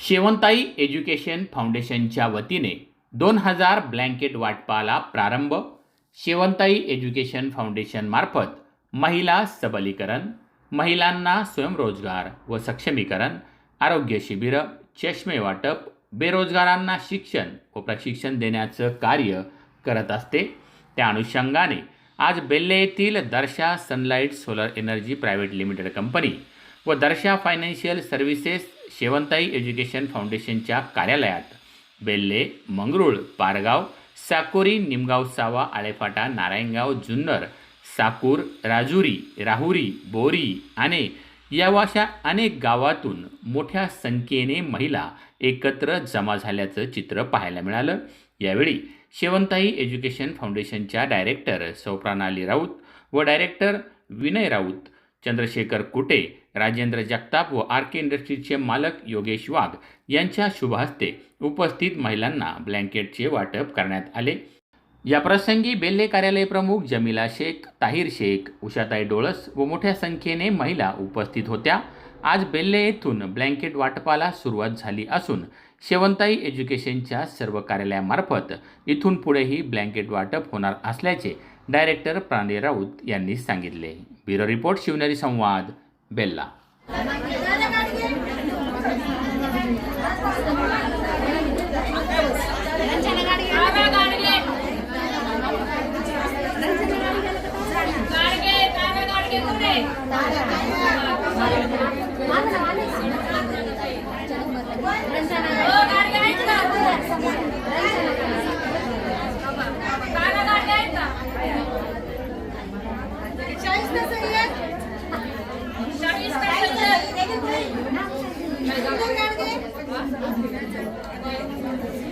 शेवंताई education फाउंडेशनच्या वतीने दोन हजार ब्लँकेट वाटपाला प्रारंभ शेवंताई एज्युकेशन फाउंडेशनमार्फत महिला सबलीकरण महिलांना स्वयंरोजगार व सक्षमीकरण आरोग्य शिबिरं चष्मे वाटप बेरोजगारांना शिक्षण व प्रशिक्षण देण्याचं कार्य करत असते. त्या अनुषंगाने आज बेल्ले येथील Darsha sunlight solar energy private limited company व दर्शा फायनान्शियल सर्व्हिसेस शेवंताई एज्युकेशन फाउंडेशनच्या कार्यालयात. बेल्ले मंगरुळ पारगाव साकोरी निमगाव सावा आळेफाटा नारायणगाव जुन्नर साकूर राजुरी राहुरी बोरी आणि यावाशा अनेक गावातून मोठ्या संख्येने महिला एकत्र जमा झाल्याचं चित्र पाहायला मिळालं. यावेळी शेवंताई एज्युकेशन फाउंडेशनच्या डायरेक्टर सौप्रणाली राऊत व डायरेक्टर विनय राऊत चंद्रशेखर कुटे राजेंद्र जगताप व आर के इंडस्ट्रीजचे मालक योगेश वाघ यांच्या शुभहस्ते उपस्थित महिलांना ब्लँकेटचे वाटप करण्यात आले. या प्रसंगी बेल्ले कार्यालय प्रमुख जमिला शेख ताहिर शेख उषाताई डोळस व मोठ्या संख्येने महिला उपस्थित होत्या. आज बेल्ले येथून ब्लँकेट वाटपाला सुरुवात झाली असून शेवंताई एज्युकेशनच्या सर्व कार्यालयामार्फत इथून पुढेही ब्लँकेट वाटप होणार असल्याचे डायरेक्टर प्राणी राऊत यांनी सांगितले. ब्युरो रिपोर्ट शिवनेरी संवाद. बेल्ला.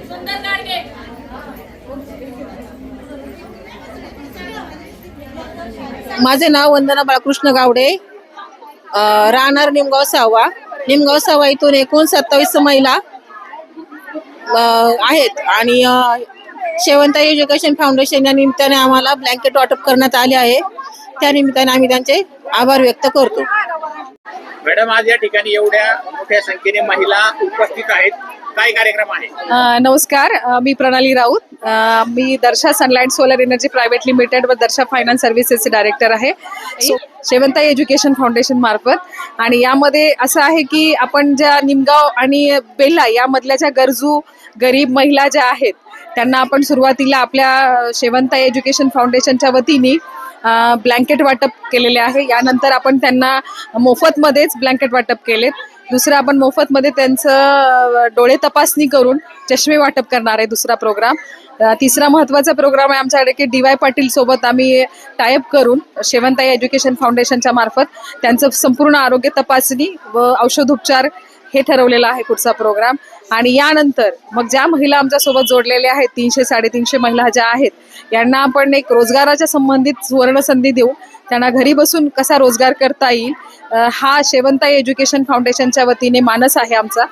सुंदर गाडगे माझे नाव वंदना बाळकृष्ण गावडे. राहणार निमगाव सावा निमगाव सावा इथून एकूण सत्तावीस महिला आहेत. आणि शेवंता एज्युकेशन फाउंडेशन या निमित्ताने आम्हाला ब्लँकेट वाटप करण्यात आले आहे. त्या निमित्ताने आम्ही त्यांचे आभार व्यक्त करतो. मॅडम आज या ठिकाणी एवढ्या मोठ्या संख्येने महिला उपस्थित आहेत. काय कार्यक्रम आहे? नमस्कार. मी प्रणाली राऊत. मी Darsha sunlight solar energy private limited व दर्शा फायनान्स सर्व्हिसेसचे डायरेक्टर आहे. सो शेवंता एज्युकेशन फाउंडेशन मार्फत. आणि यामध्ये असं आहे की आपण ज्या निमगाव आणि बेल्ला यामधल्या ज्या गरजू गरीब महिला ज्या आहेत त्यांना आपण सुरुवातीला आपल्या अ, शेवंता एज्युकेशन फाउंडेशनच्या वतीने ब्लँकेट वाटप केलेले आहे. यानंतर आपण त्यांना मोफतमध्येच ब्लँकेट वाटप केलेत. दुसरं आपण मोफतमध्ये त्यांचं डोळे तपासणी करून चष्मे वाटप करणार आहे दुसरा प्रोग्राम तिसरा महत्त्वाचा प्रोग्राम आहे आमच्याकडे की डी वाय पाटील सोबत आम्ही टायअप करून शेवंताई एज्युकेशन फाउंडेशनच्या मार्फत त्यांचं संपूर्ण आरोग्य तपासणी व औषधोपचार हे ठरवलेलं आहे पुढचा प्रोग्राम आणि यानंतर मग ज्या महिला आमच्यासोबत जोडलेल्या आहेत तीनशे साडेतीनशे महिला ज्या आहेत यांना आपण एक रोजगाराच्या संबंधित सुवर्ण संधी देऊ. त्यांना घरी बसून कसा रोजगार करता येईल हा शेवंताई एज्युकेशन फाउंडेशनच्या वतीने मानस आहे आमचा.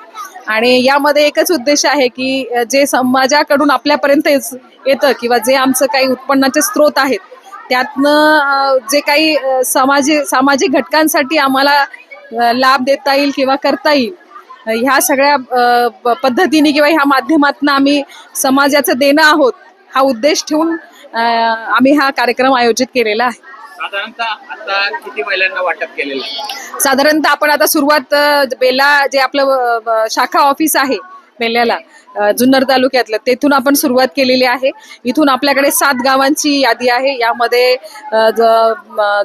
आणि यामध्ये एकच उद्देश आहे की जे समाजाकडून आपल्यापर्यंत येतं किंवा जे आमचं काही उत्पन्नाचे स्रोत आहेत त्यातनं जे काही अ, सामाजिक सामाजिक घटकांसाठी आम्हाला लाभ देता येईल किंवा करता येईल ह्या सगळ्या पद्धतीने किंवा ह्या माध्यमातून आम्ही समाजाचं देणं आहोत हा उद्देश ठेवून आम्ही हा कार्यक्रम आयोजित केलेला आहे. साधारणतः आपण आता सुरुवात बेला जे आपलं शाखा ऑफिस आहे बेल्याला जुन्नर तालुक्यातलं तेथून आपण सुरुवात केलेली आहे. इथून आपल्याकडे सात गावांची यादी आहे. यामध्ये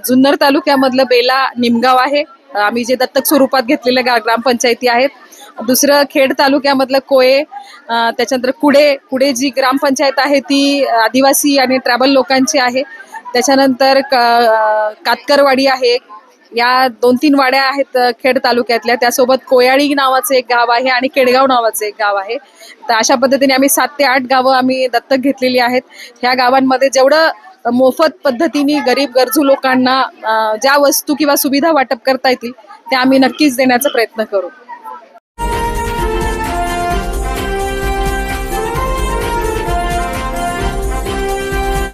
जुन्नर तालुक्यामधलं बेला निमगाव आहे. आम्ही जे दत्तक स्वरूपात घेतलेल्या गा ग्रामपंचायती आहेत. दुसरं खेड तालुक्यामधलं कोळे त्याच्यानंतर कुडे कुडे जी ग्रामपंचायत आहे ती आदिवासी आणि ट्रायबल लोकांची आहे. त्याच्यानंतर क कातकरवाडी आहे. या दोन तीन वाड्या आहेत खेड तालुक्यातल्या. त्यासोबत कोयाळी नावाचं एक गाव आहे आणि केडगाव नावाचं एक गाव आहे. तर अशा पद्धतीने आम्ही सात ते आठ गावं आम्ही दत्तक घेतलेली आहेत. ह्या गावांमध्ये जेवढं मोफत पद्धतीने गरीब गरजू लोकांना ज्या वस्तू किंवा सुविधा वाटप करता येतील त्या आम्ही नक्कीच देण्याचा प्रयत्न करू.